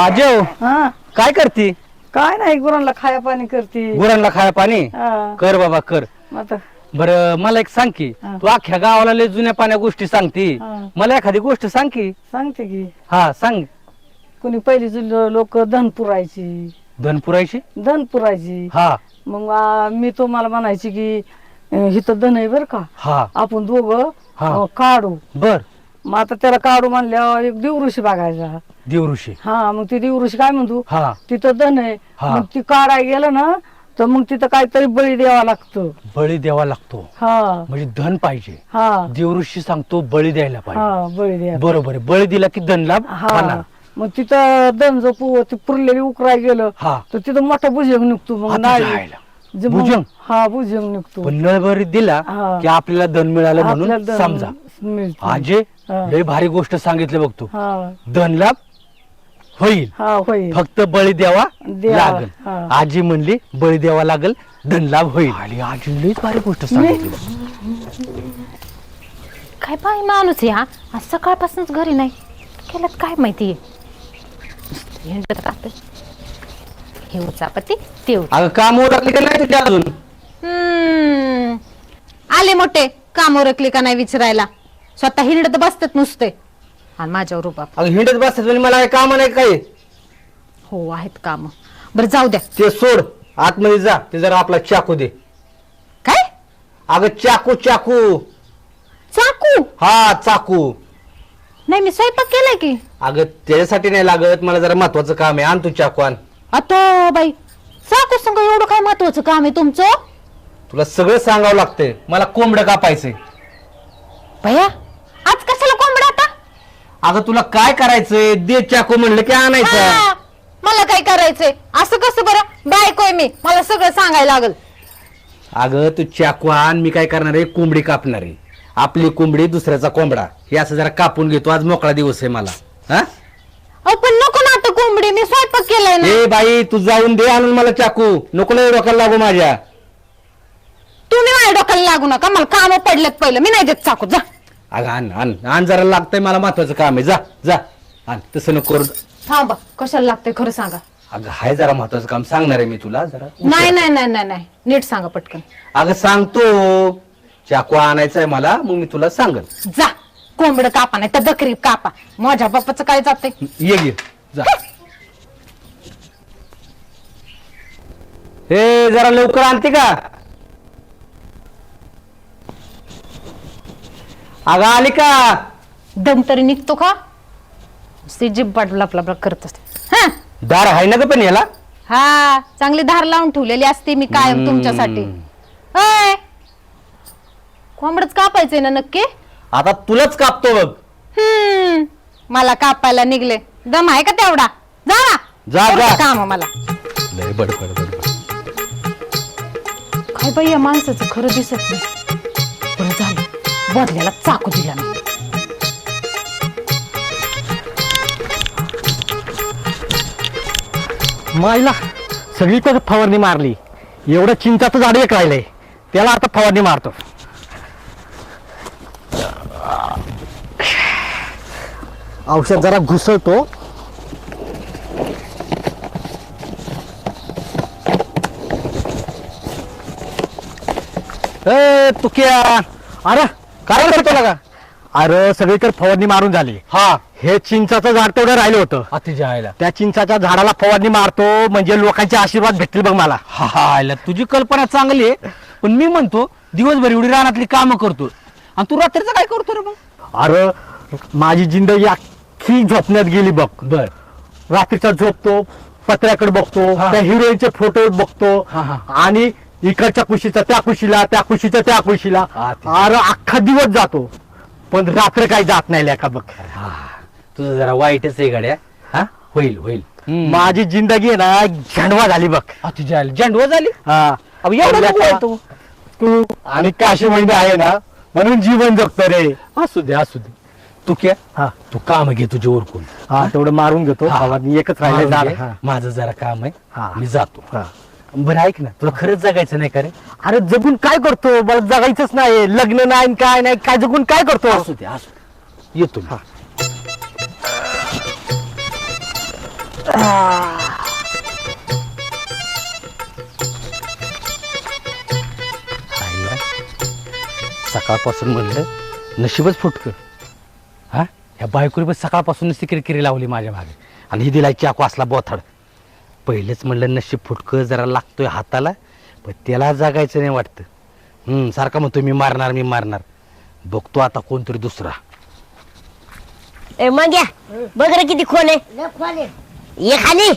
हा जेव हा. काय करती? काय नाही गुरांना खाया पाणी करते. गुरांना खाया पाणी हा. कर बाबा कर. मग आता? बर मला एक सांग की हा. तू अख्ख्या गावाला लय जुन्या पाण्या गोष्टी सांगती. हा. मला एखादी गोष्ट सांग की. सांगते की. हा सांग. कोणी पहिली लोक धन पुरायची. धन पुरायची? धन पुरायची. हा. मग आ, मी तुम्हाला म्हणायची की अं, हिथं धन आहे बर का? हा. आपण दोघं हा. अं, काढू. बर. मग आता त्याला काढू म्हणल्यावर एक देवऋषी बघायचा. देवऋषी हा मग ती देवऋषी काय म्हणतो? हा. तिथं धन आहे. हा. मग ती काढाय गेलं ना तर मग तिथं काहीतरी बळी द्यावा लागतो. बळी द्यावा लागतो. हा. म्हणजे धन पाहिजे. हा. देवऋषी सांगतो बळी द्यायला पाहिजे. हा बळी द्या बरोबर आहे. बळी दिला की धन लाभ हा. होणार. मग तिथं दन जो पु ती पुरलेली उकराय गेलं हा. तर तिथं मोठा भुजंग निघतो. मग आता नाही जायला. जे मग- भुजंग? हा भुजंग निघतो. पण नळभरी दिला हा. की आपल्याला धन मिळालं म्हणून समजा. मिळतं. आजे हा. लय भारी गोष्ट सांगितलं बघ तू. हा. धन लाभ होईल. हा होईल. फक्त बळी द्यावा द्यावा, लागल. हा. आजी म्हणली बळी द्यावा लागल धन लाभ होईल. आणि आजी लईच भारी गोष्ट सांगितली काय बाई माणूस आहे हा? आज सकाळपासूनच घरी नाही. केलं काय माहिती? हे उचापती ते उच- अगं काम ओळखली का नाही तुझ्या अजून? हम्म. आले मोठे. काम ओरखली का नाही विचारायला? स्वतः हिंडत बसतात नुसते. आणि माझ्यावर अगं हिंडत बसतात म्हणजे मला काम नाही काय हो आहेत काम. बरं जाऊ द्या. ते सोड. आतमध्ये जा. ते जरा आपला चाकू दे. काय? अगं चाकू चाकू. चाकू? हा चाकू. नाही मी स्वयंपाक केलाय की. अगं त्याच्यासाठी नाही लागत. मला जरा महत्वाचं काम आहे. आण तू चाकू आण. अतो बाई चाकू संग एवढं काय महत्वाचं काम आहे तुमचं? तुला सगळं सांगावं लागतंय. मला कोंबडं कापायचंय. भैया आज कशाला कोंबडा आता? अगं तुला काय करायचंय? दे चाकू म्हणलं की आणायचं. हा, मला काय करायचंय? असं कसं बरं? बायकोय मी मला सगळं सांगायला लागल. अगं तू चाकू आण मी काय करणार आहे? कोंबडी कापणार आहे. आपली कोंबडी दुसऱ्याचा कोंबडा. हे असं जरा कापून घेतो. आज मोकळा दिवस आहे मला. हा? अहो पण नको ना आता कोंबडी मी स्वयंपाक केलाय ना. ए बाई तू जाऊन दे आणून मला चाकू. नको नाही डोक्याला लागू माझ्या. तुम्ही माझ्या डोक्याला लागू नका. मला काम पडलेत पहिलं. मी नाही देत चाकू. जा. अगं आण आण. आण जरा लागतंय मला महत्वाचं काम आहे. जा जा. आण तसं नको करू. थांबा. कशाला लागतंय? खरं सांगा. अगं हाय जरा महत्वाचं काम. सांगणार आहे मी तुला जरा. नाही नाही नाही नाही नाही. नीट सांगा पटकन. अगं सांगतो. चाकू आणायचा आहे मला मग मी तुला सांगन. जा. कोंबड कापा नाही तर बकरी कापा. माझ्या बाप्पाचं काय जातंय? ये ये. जा. हे जरा लवकर आणते का? अगं आली का? दम तरी निघतो का? सी जीभ बाटला आपला करत असते. हा? दार आहे ना ग पण याला? हा चांगली धार लावून ठेवलेली असते मी कायम तुमच्यासाठी. अय कोंबडच कापायचंय ना नक्की? आता तुलाच कापतो बघ. हम्म. मला कापायला निघले. दम आहे का तेवढा? जा ना. जा, जा. काम मला. लय बडबड. काय बाई या माणसाचं खरं दिसत नाही. बरं झालं. बदल्याला चाकू दिला नाही माईला सगळीकडे फवारणी मारली. एवढं चिंचाचं झाड एक राहिलंय. त्याला आता फवारणी मारतो. औषध जरा घुसळतो. तुक्या अरे काय करतो अरे सगळीकडे फवारणी मारून झाली. हा. हे चिंचाचं झाड तेवढं राहिलं होतं. अति जायला त्या चिंचाच्या झाडाला फवारणी मारतो म्हणजे लोकांचे आशीर्वाद भेटतील बघ मला. हा हा आयला तुझी कल्पना चांगली आहे. पण मी म्हणतो दिवसभर एवढी रानातली कामं करतो. आणि तू रात्रीचं काय करतो रे मग? अरे माझी जिंदगी अख्खी झोपण्यात गेली बघ. बर. रात्रीचा झोपतो पत्र्याकडे बघतो हा. त्या हिरोईनचे फोटो बघतो. हा, हा. आणि इकडच्या कुशीचा त्या कुशीला त्या कुशीचा त्या कुशीला. अरे अख्खा दिवस जातो. पण रात्र काही जात नाही लेखा बघ. हा तुझं जरा वाईटच आहे गाड्या. हा? होईल होईल. माझी जिंदगी आहे ना झंडवा झाली बघ. झंडवा झाली? हा. एवढं नको. तू आणि काशी महिने आहे ना म्हणून जीवन जगतो रे. असू दे असू दे. तू क्या? हा. तू काम घे तुझे उरकून हा तेवढं मारून घेतो. एकच राहिले मारून झाड घे. माझं जरा काम आहे. हा. मी जातो. हा. बरं ऐक ना तुला खरंच जगायचं नाही का रे? अरे जगून काय करतो? मला जगायचंच नाही. लग्न नाही काय नाही काय जगून काय करतो? असू दे असू दे. येतो मी. आईला सकाळपासून म्हणलं नशीबच फुटकं. हा? ह्या बायकोरी पण सकाळपासून किरकिरी लावली माझ्या मागे. आणि ही दिलाय चाकू असला बोथाड. पहिलेच म्हणलं नशीब फुटकं जरा लागतोय हाताला पण त्याला जागायचं नाही वाटतं. हम्म सारखा म्हणतो मी मारणार मी मारणार. बघतो आता कोणतरी दुसरा. ए मग या. बघ रे किती खोल आहे. ये खाली.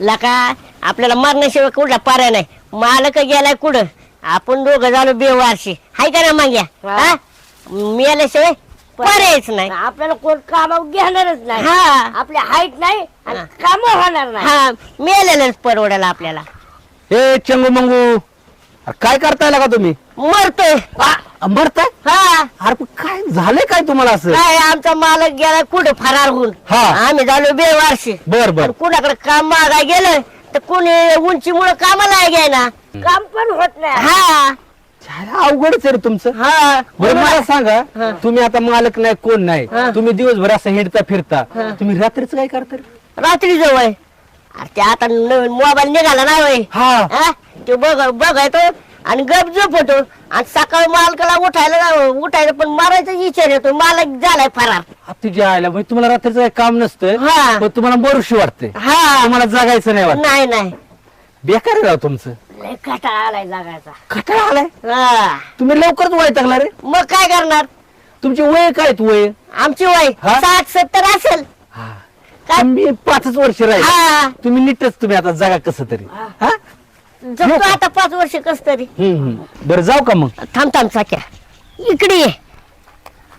लका आपल्याला मरण्याशिवाय कुठला पर्याय नाही. मालक गेलाय कुठं? आपण दोघं झालो बेवारशी. हाय का ना मग या? हा? मेल्याशिवाय पर्यायच नाही. आपल्याला कोण कामावर घेणारच नाही. हा. आपली हाईट नाही आणि हा. काम होणार नाही. हा मेलेलंच परवडायला आपल्याला. ए चंगू मंगू. अरे काय करताय का तुम्ही? मरतोय. मरताय? हा. अरे पण काय झालंय काय तुम्हाला असं? काय आमचा मालक गेलाय कुठं फरार होऊन? हा. आम्ही झालो बेवारशी. बर बर. कुणाकडे काम मागाय गेलं तर कोणी उंचीमुळे कामाला घ्याय ना काम पण होत नाही. हा. अवघडच आहे रे तुमचं. हा. बरं मला सांगा तुम्ही आता मालक नाही कोण नाही. तुम्ही दिवसभर असं हिंडता फिरता. तुम्ही रात्रीच काय करता रे? रात्री जवळ अरे ते आता नवीन मोबाईल निघाला नाही होय. हा? ते बघ बघायचो आणि गप झोपतो आणि सकाळी मालकाला उठायला उठायला पण मारायचा विचार येतो. मालक झालाय फरार. आ, तुझ्या आयला म्हणजे तुम्हाला रात्रीचं काही काम नसतं हा. पण तुम्हाला बरुशी वाटते हा. तुम्हाला जगायचं नाही वाटत. नाही नाही. बेकार आहे राव तुमचं. लय कटाळा आलाय जागायचा कटाळा आलाय? हा. तुम्ही लवकरच वय टाकला रे मग काय करणार? तुमची वय काय आहेत वय? आमची वय हा? साठ सत्तर असेल. काय? मी पाचच वर्ष राहील. हा. तुम्ही नीटच तुम्ही आता जागा कसं तरी. हा. जगतो आता पाच वर्ष कस तरी. हम्म, हम्म. बरं जाऊ का मग? थांब थांब साक्या. इकडे ये.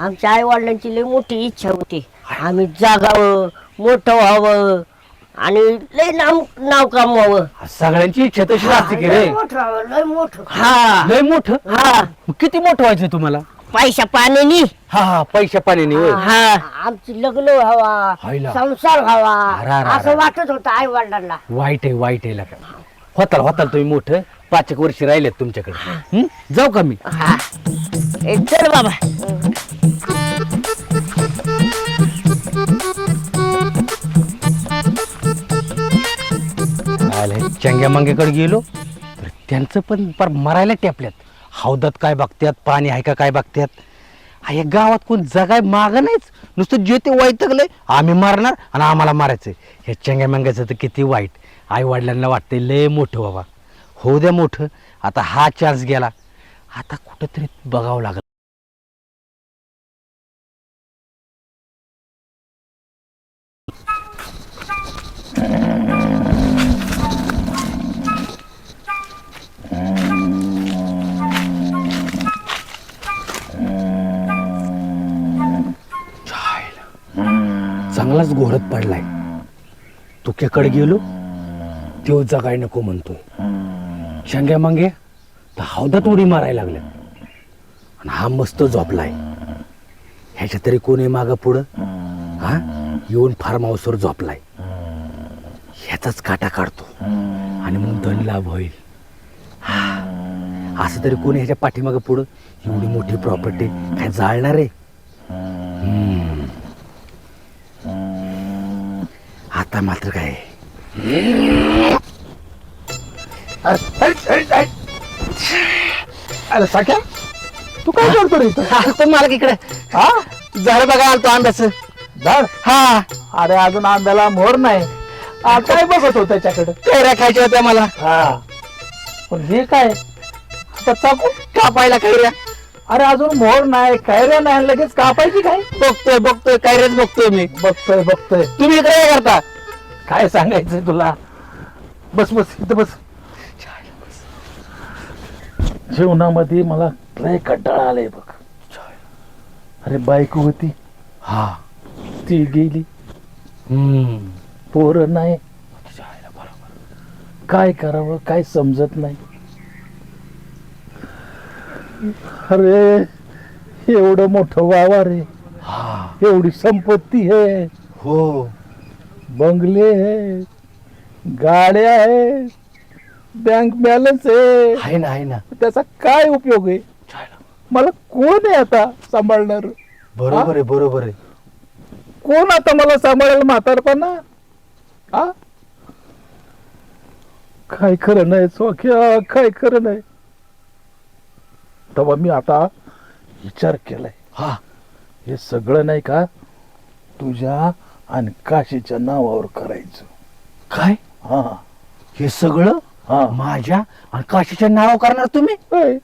आमच्या आई वडिलांची लई मोठी इच्छा होती. आम्ही जागावं मोठं व्हावं. आणि लय नाव नाव कमवावं. सगळ्यांची इच्छा तशी असते की रे. लय मोठं हवं, लय मोठं. हा. लय मोठं? हा. किती मोठं व्हायचं तुम्हाला? पैशा पाण्यानी. हा हा पैशा पाण्याने होय. हा. आमची लग्न व्हावा हायला. संसार व्हावा अरे, अरे, अरे. असं वाटत होतं आई वडिलांना. वाईट आहे वाईट आहे लका होताल होताल तुम्ही मोठं. पाच एक वर्ष राहिलेत तुमच्याकडे. हं? जाऊ का मी? हा. ए, चल बाबा. आले चंग्या मांग्याकडे गेलो तर त्यांचं पण पर मरायला टेपल्यात. हौदात काय बघत्यात पाणी आहे का काय बघत्यात? हा, या गावात कोण जगाय माग नाहीच. नुसतं जे ते वैतकलंय आम्ही मारणार आणि आम्हाला मारायचंय. हे चंग्या मांग्याचं तर किती वाईट. आई वडिलांना वाटतंय लय मोठं बाबा. होऊ द्या मोठं. आता हा चान्स गेला. आता कुठंतरी बघावं लागलं. चांगलाच घोरत पडलाय. तुक्याकडे गेलो तो जगाय नको म्हणतोय शांग्या मांगे तर हौदात उडी मारायला लागल्या आणि हा मस्त झोपलाय. ह्याच्या तरी कोणी माग पुढं हा येऊन फार्म हाऊसवर झोपलाय. ह्याचाच काटा काढतो. आणि मग धन लाभ होईल. हा, असं तरी कोणी ह्याच्या पाठीमागं पुढं एवढी मोठी प्रॉपर्टी काय जाळणार आहे? आता मात्र काय? अरे साख्या तू काय करतो रे इथं? मला इकडे. हा? झाड बघा आलतो आंब्याचं. झाड हा. अरे अजून आंब्याला मोर नाही. आ, काय बघत हो त्याच्याकडे? कैऱ्या खायच्या होत्या मला. हा. पण हे काय? आता चाकू? कापायला कैऱ्या. अरे अजून मोर नाही कैऱ्या नाही लगेच कापायची काय? बघतोय बघतोय कैऱ्याच बघतोय मी. बघतोय बघतोय. तुम्ही इकडे काय करता? काय सांगायचंय तुला? बस बस इथं बस. जीवनामध्ये मला लय कंटाळा आलाय बघ. अरे बायको होती. हा. ती गेली. हम्म. पोरं नाही. काय करावं काय समजत नाही. अरे एवढं मोठं वावा रे हा. एवढी संपत्ती आहे. हो. बंगले आहे गाड्या आहे बँक बॅलन्स आहे आहे ना आहे ना. त्याचा काय उपयोग आहे? मला कोण आहे आता सांभाळणार? बरोबर आहे बरोबर आहे. कोण आता मला सांभाळेल म्हातारपणा? हा? काय खरं नाही सोख्या काय खरं नाही. तेव्हा मी आता विचार केलाय. हा. हे सगळं नाही का? तुझ्या आणि काशीच्या नावावर करायचं. काय? हा. हे सगळं? हा. माझ्या? आणि काशीच्या नाव करणार तुम्ही? होय.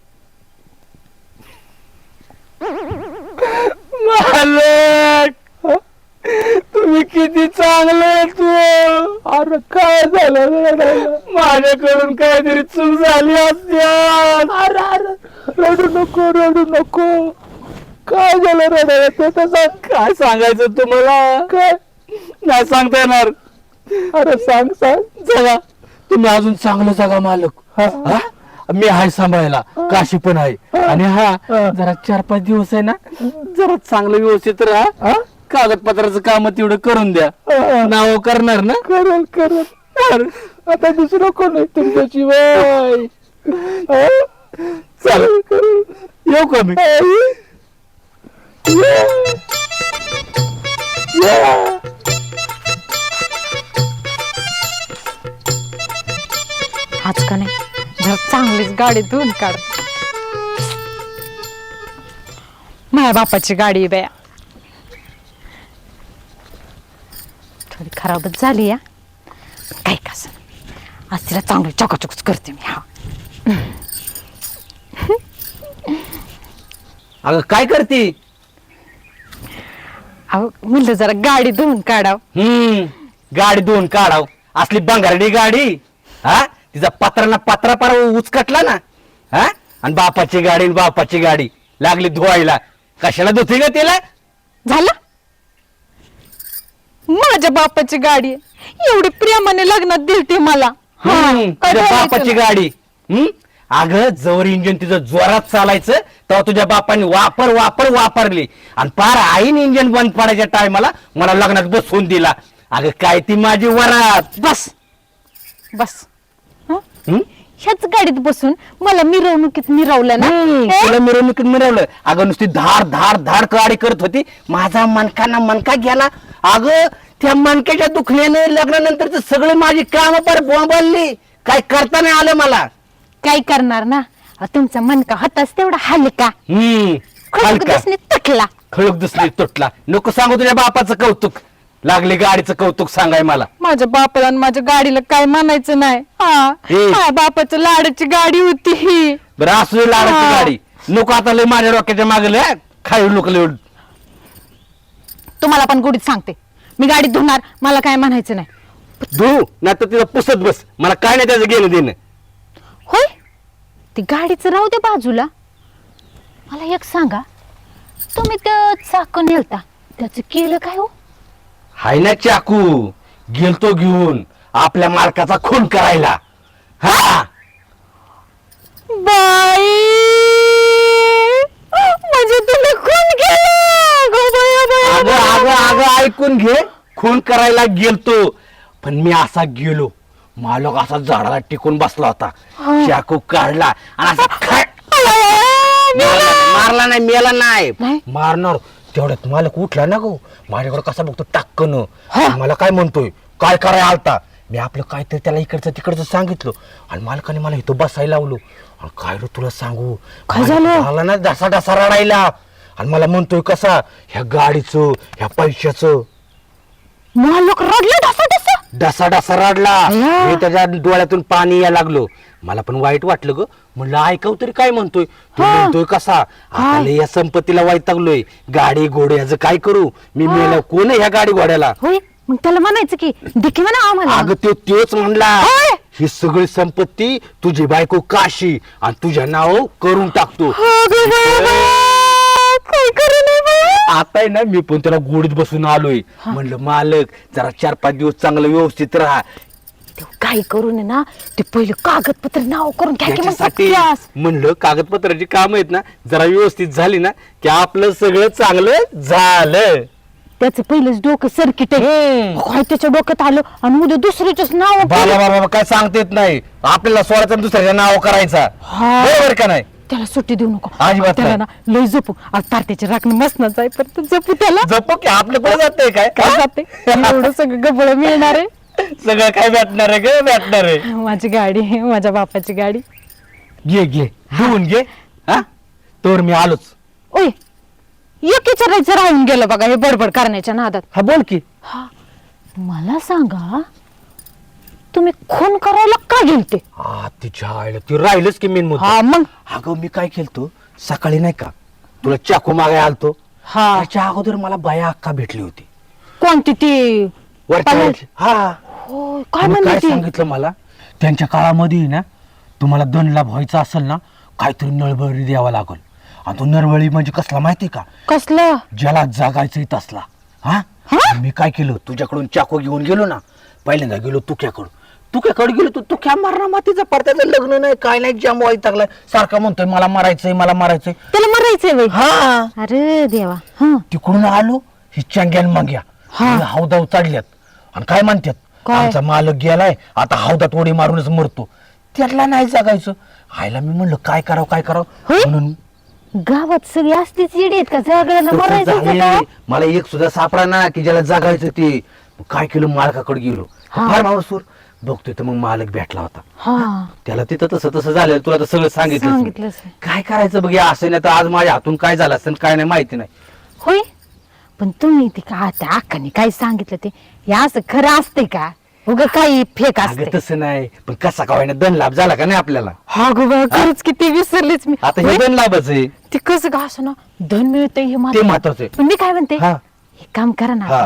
मालक! तुम्ही किती चांगले तू. अरे काय झालं? माझ्याकडून काहीतरी चूक झाली अरे अरे रडू नको रडू नको. काय झालं रडायला? ते तर सांग. काय सांगायचं तुम्हाला? काय? नाही सांगता येणार. अरे सांग सांग. जगा तुम्ही अजून चांगलं जगा मालक. हा? मी आहे सांभाळायला. काशी पण आहे. आणि हा. जरा चार पाच दिवस आहे ना जरा चांगलं व्यवस्थित राहा? कागदपत्राचं काम तेवढं करून द्या. हा. नाव करणार ना? करेल करेल. आता दुसरं कोण आहे तुमच्याशिवाय हा? चालेल करेल येऊ का मी? आज का नाही? जर चांगलीच गाडी धुवून काढ. माझ्या बापाची गाडी आहे बया. थोडी खराबच झाली या काय कसं? आज तिला चांगली चकाचकच करते मी हा. अगं काय करते? अहो म्हणलं जरा गाडी धुवून काढाव. हम्म गाडी दोन काढाव. असली बंगारडी गाडी हा? तिचा पत्राना पत्रा पार उचकटला ना हा? आणि बापाची गाडी आणि बापाची गाडी लागली धुवायला. कशाला धुते ग तिला? झालं? माझ्या बापाची गाडी. आहे एवढी प्रेमाने लग्नात दिलती मला. हा, हम्म, काय तुझ्या बोलायचं बापाची? गाडी. हम्म? अगं जवळ इंजिन तिचं जोरात चालायचं तेव्हा तुझ्या बापाने वापर वापर वापरली. आणि पार आईन इंजिन बंद पडायच्या टायमाला मला लग्नात बसवून दिला. अगं काय ती माझी वरात? बस. बस. हं? ह्याच गाडीत बसून मला मिरवणुकीत मिरवलं ना? हम्म, हे? तुला मिरवणुकीत मिरवलं. अगं नुसती धार धार धार गाडी करत होती. माझा मनकाना मनका गेला. अगं त्या मनक्याच्या दुखण्याने लग्नानंतर सगळे माझी काम पर बोंबलली. काय करता नाही आलं मला. काय करणार ना? तुमचा मनका होताच तेवढा हलका. हम्म खडक हलका. दिसणे तटला. खळूक दिसली तुटला. नको सांगू तुझ्या बापाचं कौतुक. लागले गाडीचं कौतुक सांगाय मला. माझ्या बापाला आणि माझ्या गाडीला काय म्हणायचं नाही? हा हे. माझ्या बापाच्या लाडाची गाडी होती ही. बरं असू दे लाडाची हा. गाडी. नको आता लय माझ्या डोक्याच्या मागले खाऊ नको लय तुम्हाला पण गुढीत सांगते. मी गाडी धुणार मला काय म्हणायचं नाही. धू नाही तर तिला पुसत बस. मला काय नाही त्याचं घेणं देणं. होय? ती गाडीचं राहू दे बाजूला. मला एक सांगा. तुम्ही त्या चाकं नेलता. त्याचं केलं काय हो? हाय ना चाकू गेलतो घेऊन आपल्या मालकाचा खून करायला. हा? बाई! म्हणजे तुम्ही खून केलं? गो बाया, बाया, अगं. बाया. अगं अगं ऐकून घे. खून करायला गेलतो. पण मी असा गेलो. मालक असा झाडाला टिकून बसला होता. चाकू काढला आणि असा खा- मारला नाही, मेला नाही? मारणार. तेवढ्यात मालक उठला ना गो. माझ्याकडे कसा बघतो टाक्कन. मला काय म्हणतोय? काय करायला आलता? मी आपलं काहीतरी त्याला इकडचं तिकडचं सांगितलं. आणि मालकाने मला इथं बसायला लावलो. आणि काय रे तुला सांगू? काय मालक झालं? ना डसा डसा रडायला. आणि मला म्हणतोय कसा? ह्या गाडीचं ह्या पैशाचं. मालक रडलं डसा डसा रडला. अय्या. मी त्याच्या डोळ्यातून पाणी यायला लागलो. मला पण वाईट वाटलं ग. म्हणलं ऐकव तरी काय म्हणतोय? तू हा. म्हणतोय कसा? आता? लय या संपत्तीला वैतागलोय. गाडी घोडे ह्याचं काय करू? मी मेलं कोण आहे ह्या गाडी घोड्याला? होय. मग त्याला म्हणायचं की देखील म्हणा आम्हाला. अगं तो तोच म्हणला. होय. ही सगळी संपत्ती तुझी बायको काशी आणि तुझ्या नाव करून टाकतो. अगं बाया, बाया, काय करू नये बाया. आता आहे ना मी पण त्याला गोडीत बसून आलोय. म्हणलं मालक जरा चार पाच दिवस चांगलं व्यवस्थित राहा. ते काही करू नये ना ते पहिले कागदपत्र नाव करून घ्या की मग त्याच्यासाठी पटक्यास. म्हणलं कागदपत्राची काम आहेत ना जरा व्यवस्थित झाली ना की आपलं सगळं चांगलं झालं. त्याचं पहिलेच डोकं सर्किट आहे. काय त्याच्या डोक्यात आलं आणि उद्या दुसऱ्याच्याच नाव बाबा बाबा काय सांगता येत नाही. आपल्याला सोळाचा दुसऱ्याच्या नाव करायचा. हा. बरोबर का नाही? त्याला सुट्टी देऊ नको. अजिबात त्याला ना लय जपू. आज तारतेचे राखणं मसनाच आहे पण तू जपू त्याला. जप की आपलं पण जातंय काय? काय जाते एवढं सगळं गबळ मिळणार आहे. सगळं काय भेटणार आहे ग भेटणार आहे. माझी गाडी माझ्या बापाची गाडी. घे घे. घेऊन घे. हा? तर मी आलोच. ओय एक विचारायचं राहून गेलं बघा हे बडबड करण्याच्या नादात. हा बोल की. हा मला सांगा तुम्ही खून करायला का गेलते? हा तिच्या आईला ती राहिलच की मेन मुद्दा. हा मग? अगं मी काय केलतो? सकाळी नाही का तुला चाकू मागाय आलतो. हा. त्याच्या अगोदर मला बाया अक्का भेटली होती. कोणती ती? वरच्या पनवेल. हा काय मग म्हणली काय ती सांगितलं मला? त्यांच्या काळामध्ये ना तुम्हाला दंडला व्हायचा असेल ना काहीतरी नळबळी द्यावा लागल. आणि तो नरवळी म्हणजे कसला माहिती का? कसलं? ज्याला जागायचंय तसला. हा? मी काय केलं? तुझ्याकडून चाकू घेऊन गेलो ना पहिल्यांदा गेलो तुक्याकडून. तुक्याकडे गेलो तू तुक्या मारणार मातीचा परत्याचं लग्न नाही काय नाही जाम व्हायला लागलाय सारखा म्हणतोय मला मारायचंय मला मारायचंय. त्याला मरायचंय बाई. हा? अरे देवा. हा. तिकडून आलो ही चंग्यान माग्या. हौदाव चढल्यात आणि काय म्हणतात काय? आमचा मालक गेलाय आता हौदात उडी मारूनच मरतो. त्यातला नाही जगायचं. आईला मी म्हणलं काय करावं काय करावं? होय? म्हणून गावात सगळी असतीच येडी आहेत का? सगळ्यांना तसं मरायचं झालंय. का? मला एक सुद्धा सापडा ना की ज्याला जगायचं ते. काय केलं मालकाकडे गेलो. हा. फार मावसूर. बघतोय तर मग मालक भेटला होता. हा. त्याला तिथं तसं तसं झालं तुला तर सगळं सांगितलं सांगितलंच. काय करायचं बघ हे असं नाही तर आज माझ्या हातून काय झालं असतं काय नाही माहिती नाही. होय? पण तुम्ही ते का त्या अक्काने काय सांगितलं ते? हे असं खरं असते का? उग काही फेक अगं असते तसं नाही पण कसा का होईना दन लाभ झाला का नाही आपल्याला हा गो बा खरंच किती विसरलीच मी आता हे? दन लाभच आहे ते कसं का असं ना धन मिळतंय हे ते महत्वाचं. आहे. पण मी काय म्हणते हा. हे काम करा ना हा.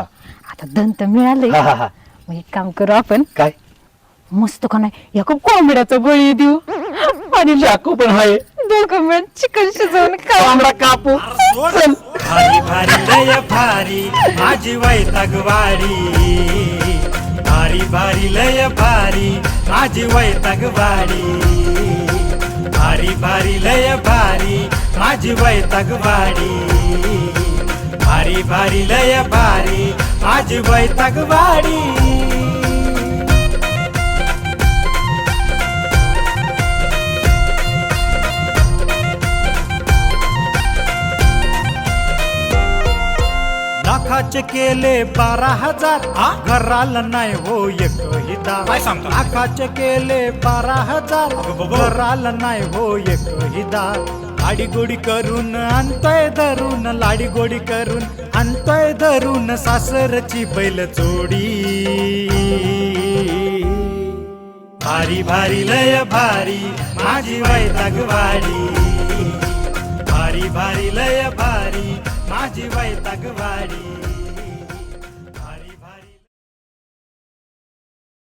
आता धन तर मिळालंय हा, हा, हा. मग एक काम करू आपण काय मस्त का नाही एका कोंबड्याचा बळी देऊ आणि चाकू पण आहे दोघं मिळून चिकन शिजवून खाऊ कोंबडा कापू चल. भारी भारी लय भारी माझी वैतागवाडी भारी भारी लय भारी माझी वैतागवाडी भारी भारी लय भारी माझी वैतागवाडी भारी भारी लय भारी माझी वैतागवाडी लाखाचे केले बारा हजार. घराला नाही हो एक हिदा लाखाचे केले बारा हजार. घराला नाही हो एक हिदा लाडी गोडी करून आणतोय धरून लाडी गोडी करून आणतोय धरून सासरची बैल चोडी भारी भारी लय भारी माझी वैतागवाडी. भारी भारी लय भारी. माझी वैतागवाडी